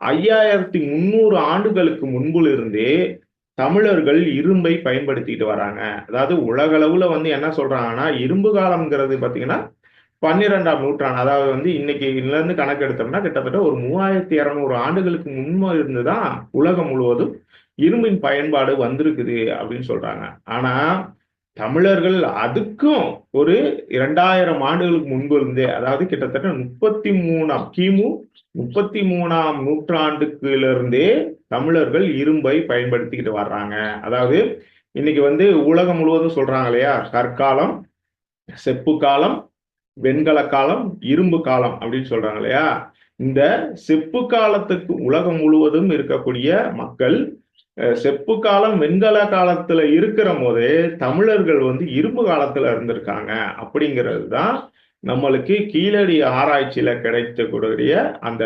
ஐயாயிரத்தி முந்நூறு ஆண்டுகளுக்கு முன்புல இருந்தே தமிழர்கள் இரும்பை பயன்படுத்திட்டு வராங்க. அதாவது உலகளவுல வந்து என்ன சொல்றாங்கன்னா இரும்பு காலம்ங்கிறது பாத்தீங்கன்னா பன்னிரெண்டாம் நூற்றாண்டு அதாவது வந்து இன்னைக்கு இருந்து கணக்கு எடுத்தோம்னா கிட்டத்தட்ட ஒரு மூவாயிரத்தி இருநூறு ஆண்டுகளுக்கு முன்பு இருந்துதான் உலகம் முழுவதும் இரும்பின் பயன்பாடு வந்திருக்குது அப்படின்னு சொல்றாங்க. ஆனா தமிழர்கள் அதுக்கும் ஒரு இரண்டாயிரம் ஆண்டுகளுக்கு முன்பு இருந்தே அதாவது கிட்டத்தட்ட முப்பத்தி மூணாம் கிமு முப்பத்தி மூணாம் நூற்றாண்டுக்குலேருந்தே தமிழர்கள் இரும்பை பயன்படுத்திக்கிட்டு வர்றாங்க. அதாவது இன்னைக்கு வந்து உலகம் முழுவதும் சொல்றாங்க இல்லையா? கற்காலம் செப்பு காலம் வெண்கல காலம் இரும்பு காலம் அப்படின்னு சொல்றாங்க இல்லையா? இந்த செப்பு காலத்துக்கு உலகம் முழுவதும் இருக்கக்கூடிய மக்கள் செப்பு காலம் வெண்கல காலத்துல இருக்கிற போதே தமிழர்கள் வந்து இரும்பு காலத்துல இருந்திருக்காங்க. அப்படிங்கிறது தான் நம்மளுக்கு கீழடி ஆராய்ச்சியில கிடைக்கக்கூடிய அந்த